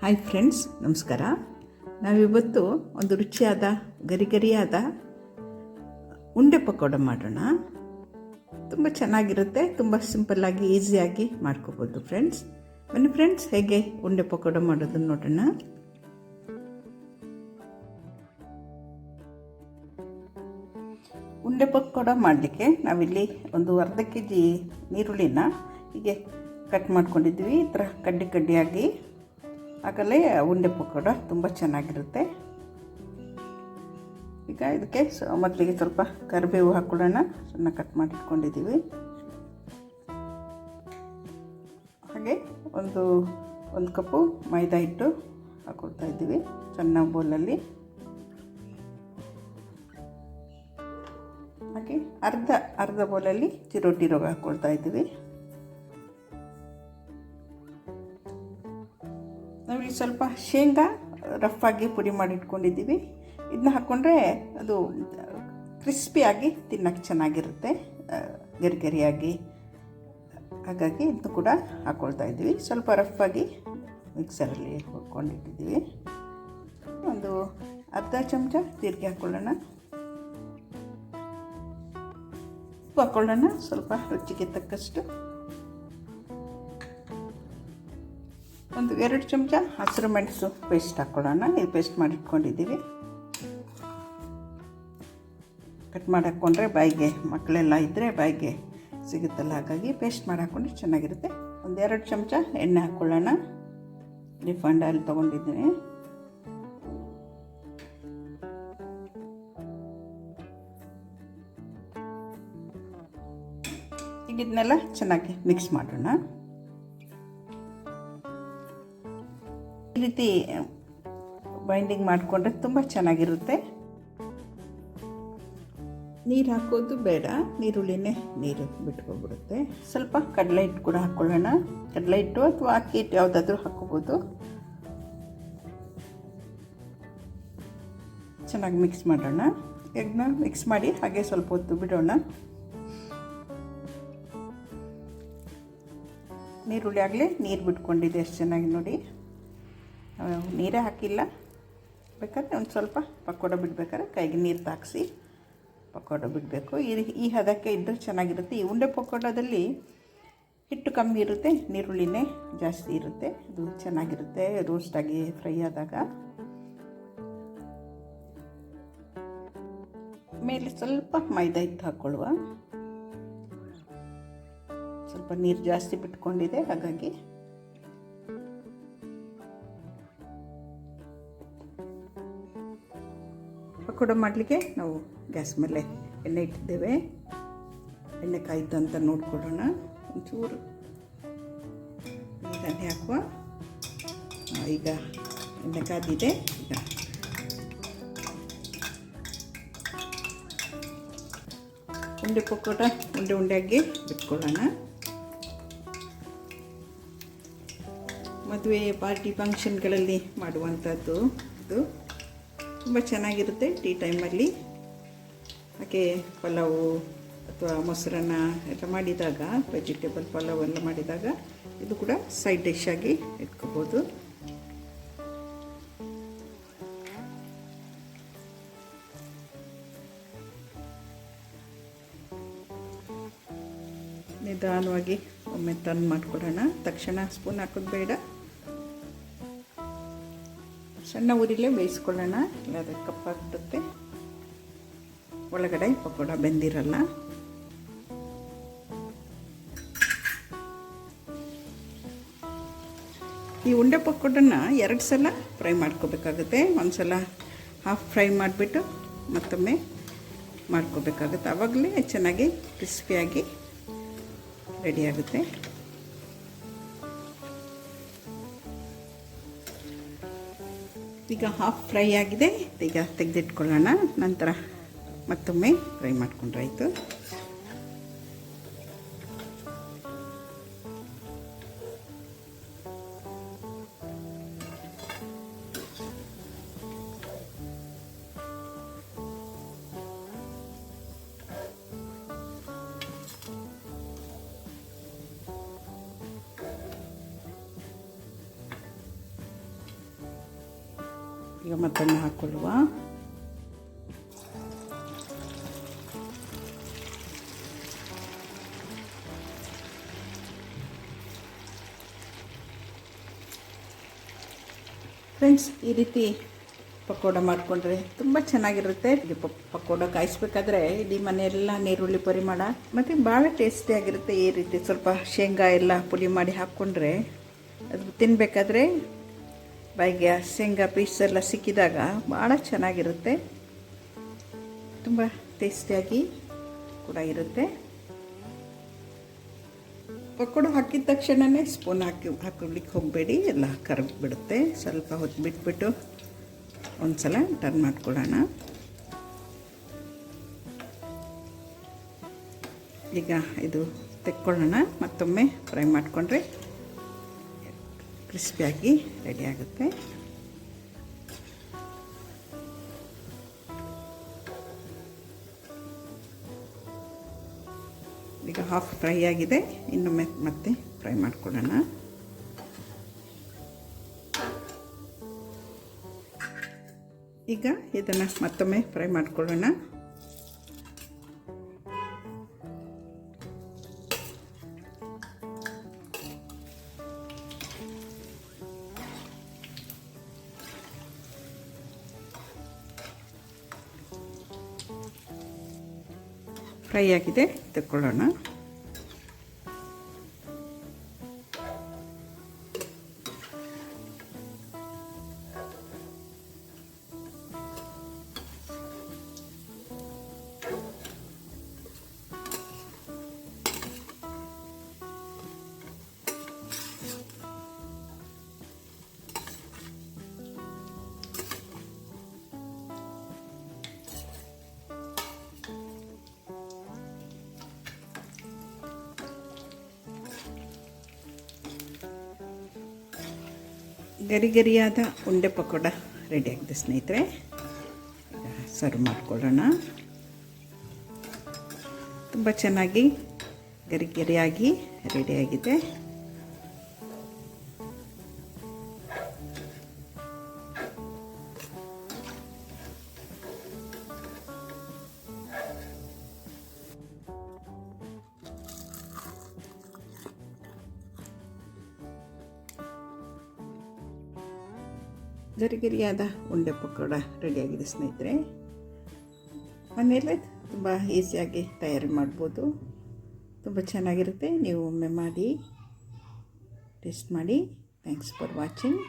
Hi friends ನಮಸ್ಕಾರ. ನಾವಿವತ್ತು ಒಂದು ರುಚಿಯಾದ, ಗರಿಗರಿಯಾದ ಉಂಡೆ ಪಕೋಡ ಮಾಡೋಣ. ತುಂಬ ಚೆನ್ನಾಗಿರುತ್ತೆ, ತುಂಬ ಸಿಂಪಲ್ಲಾಗಿ ಈಸಿಯಾಗಿ ಮಾಡ್ಕೋಬೋದು ಫ್ರೆಂಡ್ಸ್ ಬನ್ನಿ ಫ್ರೆಂಡ್ಸ್ ಹೇಗೆ ಉಂಡೆ ಪಕೋಡ ಮಾಡೋದನ್ನು ನೋಡೋಣ. ಉಂಡೆ ಪಕೋಡ ಮಾಡಲಿಕ್ಕೆ ನಾವಿಲ್ಲಿ ಒಂದು ಅರ್ಧ ಕೆ ಜಿ ಈರುಳ್ಳಿನ ಹೀಗೆ ಕಟ್ ಮಾಡ್ಕೊಂಡಿದ್ವಿ. ಈ ಥರ ಕಡ್ಡಿ ಕಡ್ಡಿಯಾಗಿ ಆಗಲೇ ಉಂಡೆ ಪಕೋಡ ತುಂಬ ಚೆನ್ನಾಗಿರುತ್ತೆ. ಈಗ ಇದಕ್ಕೆ ಮೊದಲಿಗೆ ಸ್ವಲ್ಪ ಕರಿಬೇವು ಹಾಕ್ಕೊಳ್ಳೋಣ ಸಣ್ಣ ಕಟ್ ಮಾಡಿ ಇಟ್ಕೊಂಡಿದ್ದೀವಿ ಹಾಗೆ ಒಂದು ಒಂದು ಕಪ್ಪು ಮೈದಾ ಹಿಟ್ಟು ಹಾಕ್ಕೊಳ್ತಾ ಇದ್ದೀವಿ ಸಣ್ಣ ಬೌಲಲ್ಲಿ. ಹಾಗೆ ಅರ್ಧ ಅರ್ಧ ಬೌಲಲ್ಲಿ ಚಿರೋಟಿ ರೋಗ ಹಾಕ್ಕೊಳ್ತಾ ಇದ್ದೀವಿ. ನಾವಿಲ್ಲಿ ಸ್ವಲ್ಪ ಶೇಂಗಾ ರಫ್ ಆಗಿ ಪುಡಿ ಮಾಡಿ ಇಟ್ಕೊಂಡಿದ್ದೀವಿ. ಇದನ್ನ ಹಾಕ್ಕೊಂಡ್ರೆ ಅದು ಕ್ರಿಸ್ಪಿಯಾಗಿ ತಿನ್ನೋಕ್ಕೆ ಚೆನ್ನಾಗಿರುತ್ತೆ. ಗರಿಗರಿಯಾಗಿ. ಹಾಗಾಗಿ ಇದನ್ನು ಕೂಡ ಹಾಕ್ಕೊಳ್ತಾ ಇದ್ದೀವಿ. ಸ್ವಲ್ಪ ರಫ್ಫಾಗಿ ಮಿಕ್ಸರಲ್ಲಿ ಹಾಕ್ಕೊಂಡಿಟ್ಟಿದ್ದೀವಿ ಒಂದು ಅರ್ಧ ಚಮಚ ಜೀರಿಗೆ ಹಾಕ್ಕೊಳ್ಳೋಣ ಉಪ್ಪು ಹಾಕ್ಕೊಳ್ಳೋಣ ಸ್ವಲ್ಪ ರುಚಿಗೆ ತಕ್ಕಷ್ಟು. ಒಂದು ಎರಡು ಚಮಚ ಹಸಿರು ಮೆಣಸು ಪೇಸ್ಟ್ ಹಾಕ್ಕೊಳ್ಳೋಣ ಇದು ಪೇಸ್ಟ್ ಮಾಡಿಟ್ಕೊಂಡಿದ್ದೀವಿ. ಕಟ್ ಮಾಡಿ ಹಾಕ್ಕೊಂಡ್ರೆ ಬಾಯಿಗೆ, ಮಕ್ಕಳೆಲ್ಲ ಇದ್ದರೆ ಬಾಯಿಗೆ ಸಿಗುತ್ತಲ್ಲ, ಹಾಗಾಗಿ ಪೇಸ್ಟ್ ಮಾಡಿ ಹಾಕ್ಕೊಂಡ್ರೆ ಚೆನ್ನಾಗಿರುತ್ತೆ. ಒಂದು ಎರಡು ಚಮಚ ಎಣ್ಣೆ ಹಾಕ್ಕೊಳ್ಳೋಣ ರಿಫಂಡ್ ಆಯಿಲ್ ತೊಗೊಂಡಿದ್ದೀನಿ. ಈಗ ಇದನ್ನೆಲ್ಲ ಚೆನ್ನಾಗಿ ಮಿಕ್ಸ್ ಮಾಡೋಣ. ಈ ರೀತಿ ಬೈಂಡಿಂಗ್ ಮಾಡಿಕೊಂಡ್ರೆ ತುಂಬ ಚೆನ್ನಾಗಿರುತ್ತೆ. ನೀರು ಹಾಕೋದು ಬೇಡ. ನೀರುಳ್ಳಿನೇ ನೀರು ಬಿಟ್ಕೊಬಿಡುತ್ತೆ ಸ್ವಲ್ಪ ಕಡಲೆ ಹಿಟ್ಟು ಕೂಡ ಹಾಕ್ಕೊಳ್ಳೋಣ ಕಡಲೆ ಹಿಟ್ಟು ಅಥವಾ ಅಕ್ಕಿ ಹಿಟ್ಟು ಯಾವುದಾದ್ರೂ ಹಾಕ್ಕೋಬೋದು ಚೆನ್ನಾಗಿ ಮಿಕ್ಸ್ ಮಾಡೋಣ. ಎಗ್ನ ಮಿಕ್ಸ್ ಮಾಡಿ ಹಾಗೆ ಸ್ವಲ್ಪ ಹೊತ್ತು ಬಿಡೋಣ. ನೀರುಳ್ಳಿ ಆಗಲಿ ನೀರು ಬಿಟ್ಕೊಂಡಿದೆ ಎಷ್ಟು ಚೆನ್ನಾಗಿ ನೋಡಿ. ನೀರೇ ಹಾಕಿಲ್ಲ. ಬೇಕಾದ್ರೆ ಒಂದು ಸ್ವಲ್ಪ ಪಕೋಡ ಬಿಡಬೇಕಾದ್ರೆ ಕೈಗೆ ನೀರು ತಾಗಿಸಿ ಪಕೋಡ ಬಿಡಬೇಕು. ಈ ಈ ಹದಕ್ಕೆ ಇದ್ದರೆ ಚೆನ್ನಾಗಿರುತ್ತೆ. ಈ ಉಂಡೆ ಪಕೋಡದಲ್ಲಿ ಹಿಟ್ಟು ಕಮ್ಮಿ ಇರುತ್ತೆ ನೀರುಳ್ಳಿನೇ ಜಾಸ್ತಿ ಇರುತ್ತೆ. ಅದು ಚೆನ್ನಾಗಿರುತ್ತೆ ರೋಸ್ಟಾಗಿ ಫ್ರೈ ಆದಾಗ. ಮೇಲೆ ಸ್ವಲ್ಪ ಮೈದಾ ಹಿಟ್ಟು ಹಾಕ್ಕೊಳ್ಳುವ ಸ್ವಲ್ಪ ನೀರು ಜಾಸ್ತಿ ಬಿಟ್ಕೊಂಡಿದೆ, ಹಾಗಾಗಿ ಪಕೋಡ ಮಾಡಲಿಕ್ಕೆ ನಾವು ಗ್ಯಾಸ್ ಮೇಲೆ ಎಣ್ಣೆ ಇಟ್ಟಿದ್ದೇವೆ. ಎಣ್ಣೆ ಕಾಯ್ತು ಅಂತ ನೋಡ್ಕೊಳ್ಳೋಣ. ಒಂಚೂರು ಎಣ್ಣೆ ಹಾಕುವ. ಈಗ ಎಣ್ಣೆ ಕಾದಿದೆ. ಈಗ ಉಂಡೆ ಪಕೋಡ ಉಂಡೆ ಉಂಡೆ ಆಗಿ ಬಿಟ್ಕೊಳ್ಳೋಣ. ಮದುವೆ ಪಾರ್ಟಿ ಫಂಕ್ಷನ್ಗಳಲ್ಲಿ ಮಾಡುವಂಥದ್ದು ಇದು. ತುಂಬ ಚೆನ್ನಾಗಿರುತ್ತೆ ಟೀ ಟೈಮಲ್ಲಿ. ಹಾಗೆ ಪಲಾವು ಅಥವಾ ಮೊಸರನ್ನ ಎಲ್ಲ ಮಾಡಿದಾಗ ವೆಜಿಟೇಬಲ್ ಪಲಾವ್ ಎಲ್ಲ ಮಾಡಿದಾಗ ಇದು ಕೂಡ ಸೈಡ್ ಡಿಶ್ ಆಗಿ ಇಟ್ಕೋಬೋದು. ನಿಧಾನವಾಗಿ ಒಮ್ಮೆ ತಂದು ಮಾಡಿಕೊಡೋಣ. ತಕ್ಷಣ ಸ್ಪೂನ್ ಹಾಕೋದು ಬೇಡ. ಸಣ್ಣ ಊರಿಲೇ ಬೇಯಿಸ್ಕೊಳ್ಳೋಣ. ಇಲ್ಲಾದ್ರೆ ಕಪ್ಪಾಗ್ಬಿಡುತ್ತೆ. ಒಳಗಡೆ ಪಕೋಡ ಬೆಂದಿರಲ್ಲ. ಈ ಉಂಡೆ ಪಕೋಡನ್ನ ಎರಡು ಸಲ ಫ್ರೈ ಮಾಡ್ಕೋಬೇಕಾಗುತ್ತೆ. ಒಂದು ಸಲ ಹಾಫ್ ಫ್ರೈ ಮಾಡಿಬಿಟ್ಟು ಮತ್ತೊಮ್ಮೆ ಮಾಡ್ಕೋಬೇಕಾಗುತ್ತೆ. ಆವಾಗಲೇ ಚೆನ್ನಾಗಿ ಕ್ರಿಸ್ಪಿಯಾಗಿ ರೆಡಿಯಾಗುತ್ತೆ ಈಗ ಹಾಫ್ ಫ್ರೈ ಆಗಿದೆ. ಈಗ ತೆಗೆದಿಟ್ಕೊಳ್ಳೋಣ. ನಂತರ ಮತ್ತೊಮ್ಮೆ ಫ್ರೈ ಮಾಡ್ಕೊಂಡ್ರಾಯ್ತು ಈಗ ಮತ್ತೊಮ್ಮೆ ಹಾಕ್ಕೊಳ್ಳುವ ಫ್ರೆಂಡ್ಸ್ ಈ ರೀತಿ ಪಕೋಡ ಮಾಡಿಕೊಂಡ್ರೆ ತುಂಬ ಚೆನ್ನಾಗಿರುತ್ತೆ. ಇದು ಪಕೋಡ ಕಾಯಿಸ್ಬೇಕಾದ್ರೆ ಇಡೀ ಮನೆಯೆಲ್ಲ ನೀರುಳ್ಳಿ ಪರಿಮಳ ಮತ್ತು ಭಾಳ ಟೇಸ್ಟಿಯಾಗಿರುತ್ತೆ ಈ ರೀತಿ ಸ್ವಲ್ಪ ಶೇಂಗಾ ಎಲ್ಲ ಪುಡಿ ಮಾಡಿ ಹಾಕ್ಕೊಂಡ್ರೆ. ಅದು ತಿನ್ನಬೇಕಾದ್ರೆ ಬಾಯಿಗೆ ಶೇಂಗಾ ಪೀಸೆಲ್ಲ ಸಿಕ್ಕಿದಾಗ ಭಾಳ ಚೆನ್ನಾಗಿರುತ್ತೆ. ತುಂಬ ಟೇಸ್ಟಿಯಾಗಿ ಕೂಡ ಇರುತ್ತೆ. ಪಕೋಡ ಹಾಕಿದ ತಕ್ಷಣವೇ ಸ್ಪೂನ್ ಹಾಕಿ ಹಾಕೊಳ್ಳಿಕ್ಕೆ ಹೋಗಬೇಡಿ, ಎಲ್ಲ ಕರಗಿಬಿಡುತ್ತೆ ಸ್ವಲ್ಪ ಹೊತ್ತು ಬಿಟ್ಬಿಟ್ಟು ಒಂದು ಸಲ ಟರ್ನ್ ಮಾಡ್ಕೊಳ್ಳೋಣ. ಈಗ ಇದು ತೆಕ್ಕೊಳ್ಳೋಣ, ಮತ್ತೊಮ್ಮೆ ಫ್ರೈ ಮಾಡಿಕೊಂಡ್ರೆ ಕ್ರಿಸ್ಪಿಯಾಗಿ ರೆಡಿ ಆಗುತ್ತೆ. ಈಗ ಹಾಫ್ ಫ್ರೈ ಆಗಿದೆ. ಇನ್ನೊಮ್ಮೆ ಮತ್ತೆ ಫ್ರೈ ಮಾಡ್ಕೊಳ್ಳೋಣ. ಈಗ ಇದನ್ನು ಮತ್ತೊಮ್ಮೆ ಫ್ರೈ ಮಾಡ್ಕೊಳ್ಳೋಣ. ಫ್ರೈ ಆಗಿದೆ ತಗೊಳ್ಳೋಣ ಗರಿ ಗರಿಯಾದ ಉಂಡೆ ಪಕೋಡ ರೆಡಿ ಆಗಿದೆ ಸ್ನೇಹಿತರೆ. ಸರ್ವ್ ಮಾಡ್ಕೊಳ್ಳೋಣ. ತುಂಬ ಚೆನ್ನಾಗಿ ಗರಿ ಗರಿಯಾಗಿ ರೆಡಿಯಾಗಿದೆ ಗರಿಗರಿಯಾದ ಉಂಡೆ ಪಕೋಡ ರೆಡಿಯಾಗಿದೆ ಸ್ನೇಹಿತರೆ. ಮನೆಯಲ್ಲೇ ತುಂಬ ಈಸಿಯಾಗಿ ತಯಾರಿ ಮಾಡ್ಬೋದು. ತುಂಬ ಚೆನ್ನಾಗಿರುತ್ತೆ. ನೀವು ಒಮ್ಮೆ ಮಾಡಿ, ಟೇಸ್ಟ್ ಮಾಡಿ. Thanks for watching